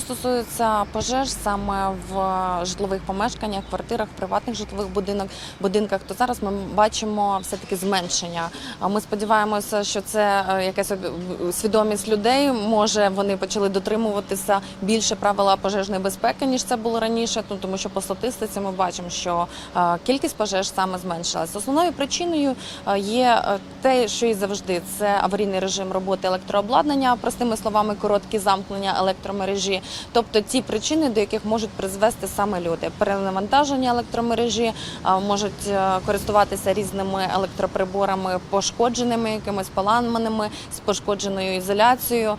стосується пожеж саме в житлових помешканнях, квартирах, приватних житлових будинок, будинках, то зараз ми бачимо все таки зменшення. Ми сподіваємося, що це е, якась свідомість людей. Може вони почали дотримуватися більше правила пожежної безпеки ніж це було раніше. Ну тому що по статистиці ми бачимо, що е, кількість пожеж саме зменшилась. Основною причиною е, є те, що і завжди це аварійний режим роботи електрообладнання, простими словами, короткі замкнення електромережі, тобто ті причини, до яких можуть призвести саме люди. Перенавантаження електромережі е, можуть е, користуватися різними електроприборами, пошкодженими, якимись поламаними, з пошкодженою ізоляцією.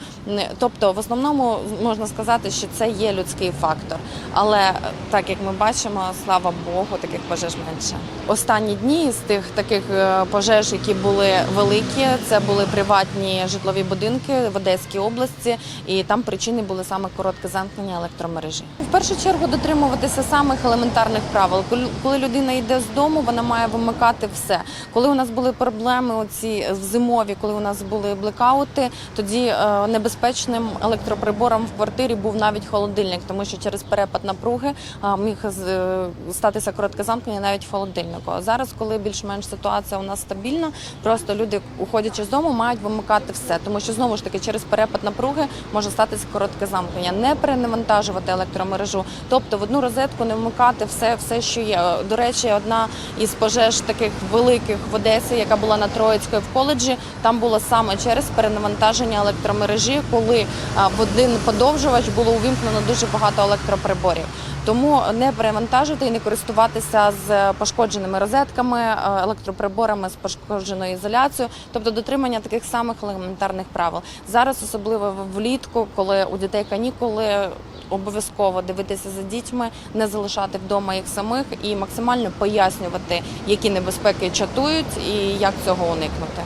Тобто, в основному можна сказати, що це є людський фактор. Але е, так як ми бачимо, слава Богу, таких пожеж менше. Останні дні з тих таких пожеж, які були великі, це були приватні житлові будинки в Одеській області, і там причини були саме коротке замкнення електромережі. В першу чергу дотримуватися самих елементарних правил. Коли- людина йде з дому, вона має вимикати все. Коли у нас були проблеми, оці в зимові, коли у нас були блекаути, тоді е, небезпечним електроприбором в квартирі був навіть холодильник, тому що через перепад напруги е, міг е, статися коротке замкнення навіть в холодильнику. Зараз, коли більш-менш ситуація у нас стабільна, просто люди, уходячи з дому, мають вимикати все, тому що знову ж таки через перепад напруги може статися коротке замкнення, не перенавантажувати електромережу, тобто в одну розетку не вмикати все, все, що є. До речі, одна із пожеж таких великих в Одесі, яка була на Троїцької в коледжі, там було саме через перенавантаження електромережі, коли в один подовжувач було увімкнено дуже багато електроприборів. Тому не перевантажувати і не користуватися з пошкодженими розетками, е, електроприборами з пошкодженою ізоляцією, тобто дотримання таких самих елементарних правил. Зараз, особливо влітку, коли у дітей канікули, обов'язково дивитися за дітьми, не залишати вдома їх самих і максимально пояснювати, які небезпеки чатують і як цього уникнути.